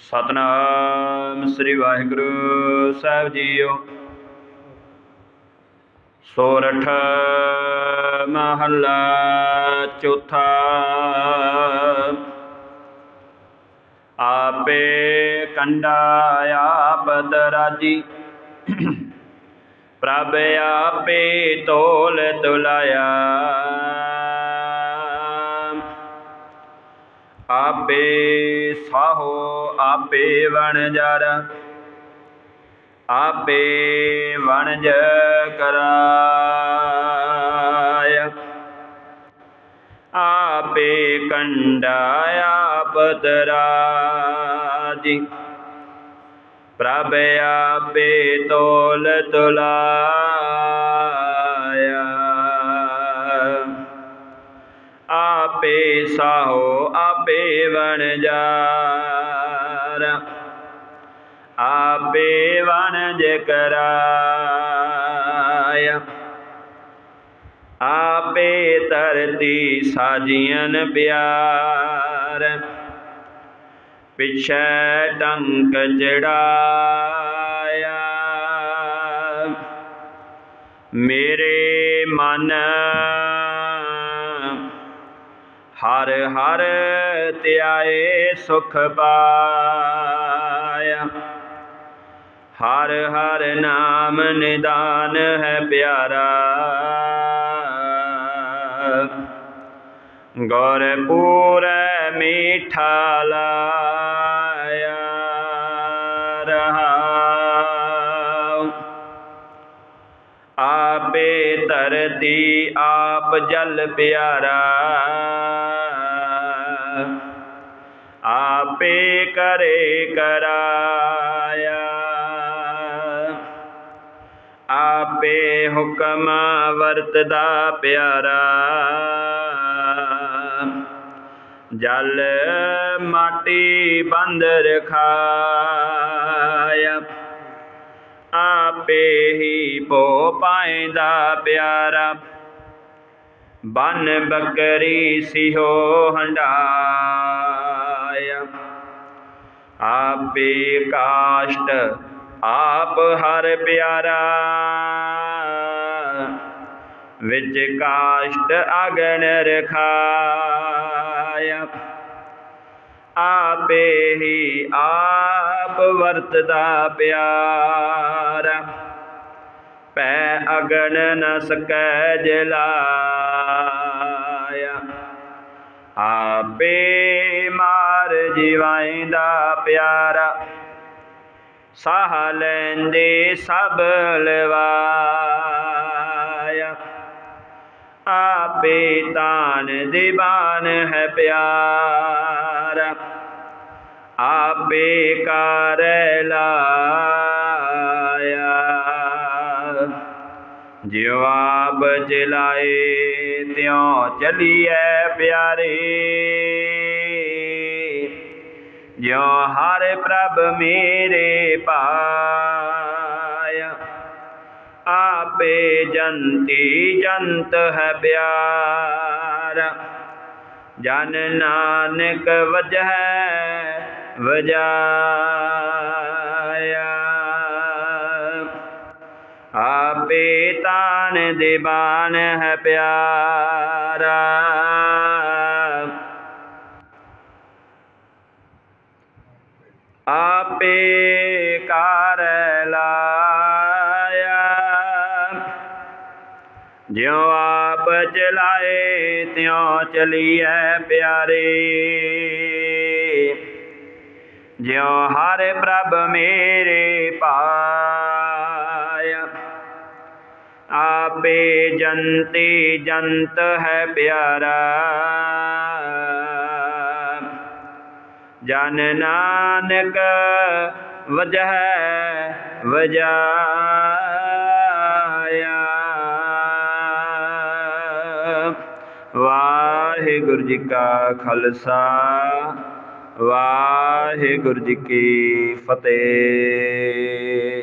ਸਤਨਾਮ ਸ੍ਰੀ ਵਾਹਿਗੁਰੂ ਸਾਹਿਬ ਜੀਓ ਸੋਰਠ ਮਹੱਲਾ ਚੌਥਾ ਆਪੇ ਕੰਡਾ ਆਪ ਦਰਾਜੀ ਪ੍ਰਭ ਆਪੇ ਤੋਲ ਤੁਲਾਇਆ ਆਪੇ ਸਾਹੋ, ਆਪੇ ਵਣਜਰ ਆਪੇ ਵਣਜ ਕਰਾਇ। ਆਪੇ ਕੰਡਾ ਆਪ ਦਰਾਜੀ ਪ੍ਰਭ ਆਪੇ ਤੋਲ ਤੁਲਾ ਆਪੇ ਸਾਹੋ, ਆਪੇ ਵਣਜਾਰ ਆਪੇ ਵਣਜ ਕਰਾਇਆ ਆਪੇ ਧਰਤੀ ਸਾਜੀਆਂ ਪਿਆਰ। ਪਿਛੈ ਟੰਕ ਜੜਾਇਆ ਮੇਰੇ ਮਨ ਹਰ ਹਰ ਧਿਆਏ ਸੁਖ ਪਾਇਆ। ਹਰ ਹਰ ਨਾਮ ਨਿਦਾਨ ਹੈ ਪਿਆਰਾ। ਗੁਰ ਪੂਰੈ ਮੀਠਾ ਲਾਇਆ ਰਹਾਉ। ਆਪੇ ਧਰਤੀ ਆਪ ਜਲ ਪਿਆਰਾ। ਆਪੇ ਕਰੇ ਕਰਾਇਆ। ਆਪੇ ਹੁਕਮ ਵਰਤਦਾ ਪਿਆਰਾ। ਜਲ ਮਾਟੀ ਬੰਦ ਰਖਾਇਆ ਆਪੇ ਹੀ ਪੋ ਪਾਇਂਦਾ ਪਿਆਰਾ। ਬਨ ਬੱਕਰੀ ਸਿਹੋ ਹੰਡਾ। ਆਪੇ ਕਾਸ਼ਟ ਆਪ ਹਰ ਪਿਆਰਾ। ਵਿੱਚ ਕਾਸ਼ਟ ਅਗਣ ਰਖਾਇਆ। ਆਪੇ ਹੀ ਆਪ ਵਰਤਦਾ ਪਿਆਰਾ। ਪੈ ਅਗਨ ਨ ਸਕੈ ਜਲਾਇਆ। ਆਪੇ ਮਾਰ ਦਾ ਪਿਆਰਾ, ਸਾਹ ਲੈਂਦੇ ਸਭ ਲਵਾਇਆ। ਆਪੇ ਤਾਨ ਦੀਵਾਨ ਹੈ ਪਿਆਰਾ, ਆਪੇ ਕਰ ਲਾਇਆ। ਜਿਉ ਆਪ ਚਲਾਏ ਤਿਉ ਚਲੀਐ ਪਿਆਰੇ। ਜਿਉ ਹਰ ਪ੍ਰਭ ਮੇਰੇ ਪਾਇਆ। ਆਪੇ ਜੰਤੀ ਜੰਤ ਹੈ ਪਿਆਰਾ। ਜਨ ਨਾਨਕ ਵਜਹਿ ਵਜਾਇਆ। ਆਪੇ ਤਾਨ ਦੀਵਾਨ ਹੈ ਪਿਆਰਾ। ਕਰ ਜਿਉ ਆਪ ਚਲਾਏ, ਤਿਉ ਚਲੀਐ ਪਿਆਰੇ। ਜਿਉ ਹਰ ਪ੍ਰਭ ਮੇਰੇ ਪਾਇਆ। ਆਪੇ ਜੰਤੀ ਜੰਤ ਹੈ ਪਿਆਰਾ। ਜਨ ਨਾਨਕ ਵਜਹਿ ਵਜਾਇਆ। ਵਾਹਿਗੁਰੂ ਜੀ ਕਾ ਖਾਲਸਾ ਵਾਹਿਗੁਰੂ ਜੀ ਕੀ ਫਤਿਹ।